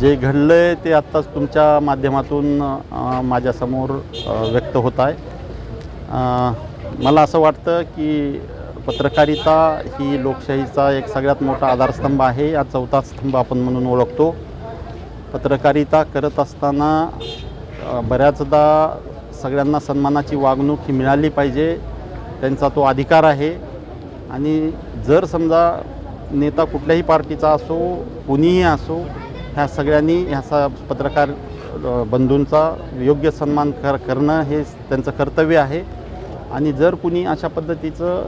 जे घडलं आहे ते आत्ताच तुमच्या माध्यमातून माझ्यासमोर व्यक्त होत आहे. मला असं वाटतं की पत्रकारिता ही लोकशाहीचा एक सगळ्यात मोठा आधारस्तंभ आहे या चौथा स्तंभ आपण म्हणून ओळखतो. पत्रकारिता करत असताना बऱ्याचदा सगळ्यांना सन्मानाची वागणूक ही मिळाली पाहिजे त्यांचा तो अधिकार आहे. आणि जर समजा नेता कुठल्याही पार्टीचा असो कुणीही असो ह्या सगळ्यांनी ह्याचा पत्रकार बंधूंचा योग्य सन्मान कर करणं हे त्यांचं कर्तव्य आहे. आणि जर कुणी अशा पद्धतीचं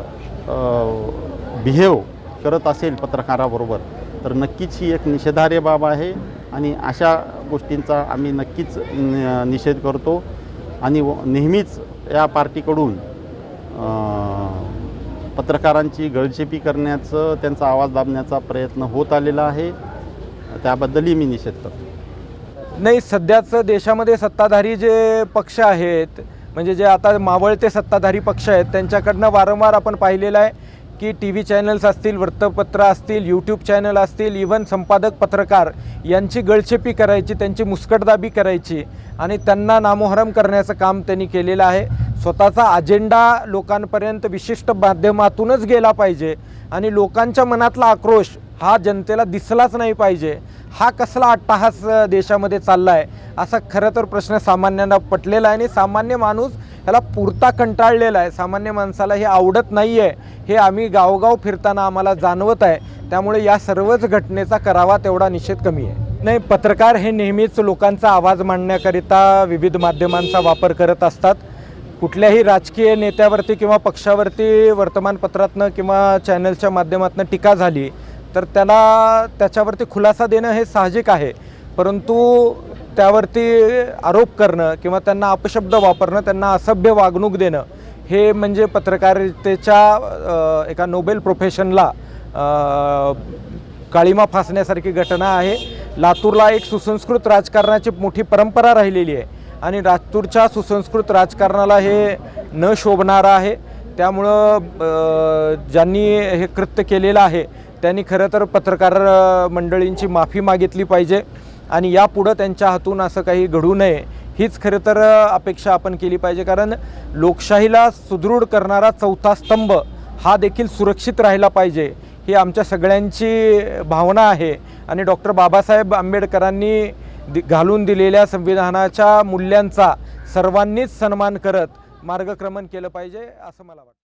बिहेव करत असेल पत्रकाराबरोबर तर नक्कीच ही एक निषेधार्ह बाब आहे. आणि अशा गोष्टींचा आम्ही नक्कीच न- निषेध करतो. आणि व- नेहमीच या पार्टीकडून पत्रकारांची गळचेपी करण्याचं त्यांचा आवाज दाबण्याचा प्रयत्न होत आलेला आहे. त्याबद्दलही मी निषेध करतो. नाही सध्याचं देशामध्ये सत्ताधारी जे पक्ष आहेत म्हणजे जे आता मावळते सत्ताधारी पक्ष आहेत त्यांच्याकडनं वारंवार आपण पाहिलेलं आहे की टी व्ही चॅनल्स असतील वृत्तपत्र असतील यूट्यूब चॅनल असतील इवन संपादक पत्रकार यांची गळछेपी करायची त्यांची मुस्कटदाबी करायची आणि त्यांना नामोहरम करण्याचं काम त्यांनी केलेलं आहे. स्वतःचा अजेंडा लोकांपर्यंत विशिष्ट माध्यमातूनच गेला पाहिजे आणि लोकांच्या मनातला आक्रोश हा जनतेला दिसलाच नाही पाहिजे. हा कसला अट्टाहास देशामध्ये चालला आहे असा खरं तर प्रश्न सामान्यांना पटलेला आहे आणि सामान्य माणूस ह्याला पुरता कंटाळलेला आहे. सामान्य माणसाला हे आवडत नाही आहे हे आम्ही गावगाव फिरताना आम्हाला जाणवत आहे. त्यामुळे या सर्वच घटनेचा करावा तेवढा निषेध कमी आहे. नाही पत्रकार हे नेहमीच लोकांचा आवाज मांडण्याकरिता विविध माध्यमांचा वापर करत असतात. कुठल्याही राजकीय नेत्यावरती किंवा पक्षावरती वर्तमानपत्रातनं किंवा चॅनलच्या माध्यमातून टीका झाली तर त्याला त्याच्यावरती खुलासा देणं हे साहजिक आहे. परंतु त्यावरती आरोप करणं किंवा त्यांना अपशब्द वापरणं त्यांना असभ्य वागणूक देणं हे म्हणजे पत्रकारितेच्या एका नोबेल प्रोफेशनला काळीमा फासण्यासारखी घटना आहे. लातूरला एक सुसंस्कृत राजकारणाची मोठी परंपरा राहिलेली आहे आणि लातूरच्या सुसंस्कृत राजकारणाला हे न शोभणारं आहे. त्यामुळं ज्यांनी हे कृत्य केलेलं आहे त्यांनी खरं तर पत्रकार मंडळींची माफी मागितली पाहिजे आणि यापुढं त्यांच्या हातून असं काही घडू नये हीच खरं तर अपेक्षा आपण केली पाहिजे. कारण लोकशाहीला सुदृढ करणारा चौथा स्तंभ हा देखील सुरक्षित राहिला पाहिजे ही आमच्या सगळ्यांची भावना आहे. आणि डॉक्टर बाबासाहेब आंबेडकरांनी दि घालून दिलेल्या संविधानाच्या मूल्यांचा सर्वांनीच सन्मान करत मार्गक्रमण केलं पाहिजे असं मला वाटतं.